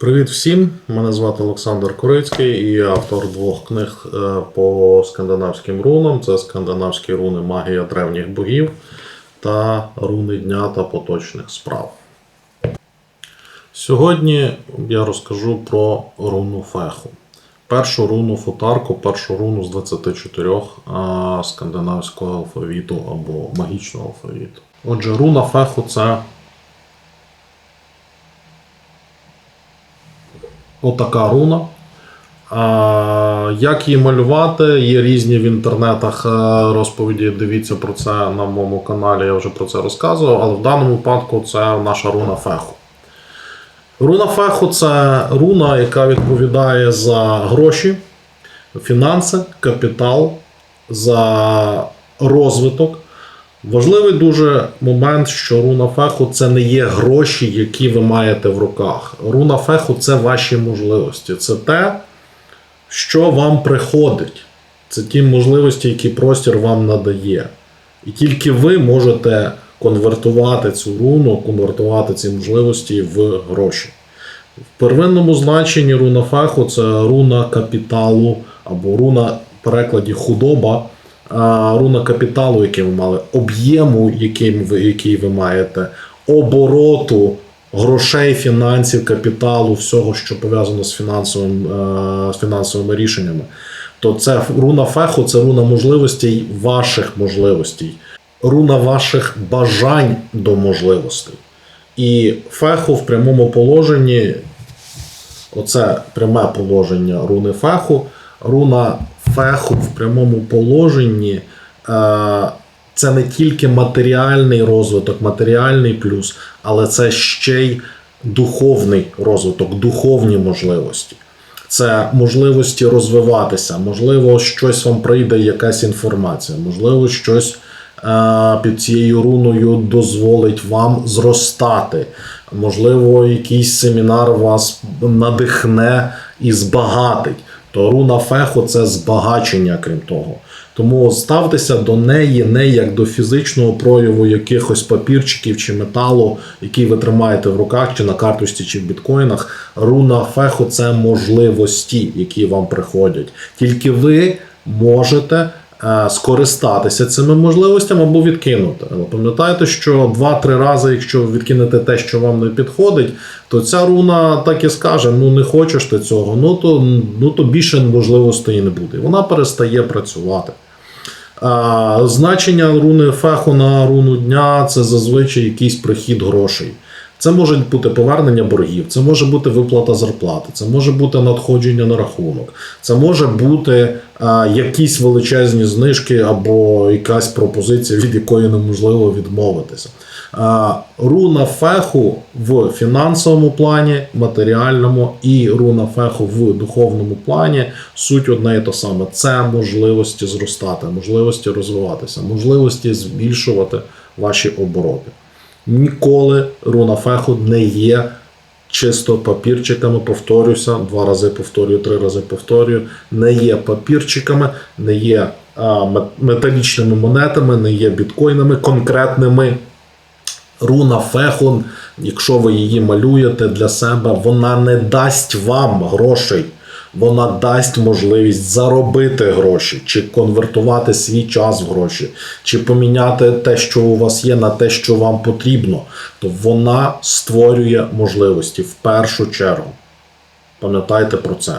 Привіт всім! Мене звати Олександр Корицький і я автор двох книг е, по скандинавським рунам. Це скандинавські руни Магія древніх богів та руни дня та поточних справ. Сьогодні я розкажу про руну феху. Першу руну футарку, першу руну з 24 скандинавського алфавіту або магічного алфавіту. Отже, руна феху це отака руна. Як її малювати? Є різні в інтернетах е, розповіді. Дивіться про це на моєму каналі, я вже про це розказував, але в даному випадку це наша руна феху. Руна феху це руна, яка відповідає за гроші, фінанси, капітал, за розвиток. Важливий дуже момент, що руна феху це не є гроші, які ви маєте в руках. Руна феху це ваші можливості. Це те, що вам приходить. Це ті можливості, які простір вам надає. І тільки ви можете конвертувати цю руну, конвертувати ці можливості в гроші. В первинному значенні руна феху це руна капіталу або руна в перекладі худоба, руна капіталу, який ви мали, об'єму, який ви, маєте, обороту грошей, фінансів, капіталу, всього, що пов'язано з, фінансовим, е, з фінансовими рішеннями. То це руна феху це руна можливостей, ваших можливостей, руна ваших бажань до можливостей. І феху в прямому положенні, оце пряме положення руни феху. Руна феху в прямому положенні е, це не тільки матеріальний розвиток, матеріальний плюс, але це ще й духовний розвиток, духовні можливості. Це можливості розвиватися, можливо, щось вам прийде, якась інформація, можливо, щось е, під цією руною дозволить вам зростати. Можливо, якийсь семінар вас надихне і збагатить. То руна феху це збагачення, крім того. Тому ставтеся до неї не як до фізичного прояву якихось папірчиків чи металу, який ви тримаєте в руках, чи на карточці, чи в біткоїнах. Руна феху це можливості, які вам приходять. Тільки ви можете скористатися цими можливостями або відкинути. Але пам'ятайте, що два-три рази, якщо відкинете те, що вам не підходить, то ця руна так і скаже: ну не хочеш ти цього, ну то, ну то більше можливостей не буде. Вона перестає працювати. А, значення руни феху на руну дня це зазвичай якийсь прихід грошей. Це може бути повернення боргів, це може бути виплата зарплати, це може бути надходження на рахунок, це може бути а, якісь величезні знижки або якась пропозиція, від якої неможливо відмовитися. А, руна феху в фінансовому плані, матеріальному і руна феху в духовному плані суть одне і те саме. Це можливості зростати, можливості розвиватися, можливості збільшувати ваші обороти. Ніколи руна феху не є чисто папірчиками. Повторюся, два рази повторюю, три рази повторюю. Не є папірчиками, не є а, металічними монетами, не є біткоїнами конкретними. Руна феху, якщо ви її малюєте для себе, вона не дасть вам грошей. Вона дасть можливість заробити гроші, чи конвертувати свій час в гроші, чи поміняти те, що у вас є, на те, що вам потрібно. То вона створює можливості в першу чергу. Пам'ятайте про це.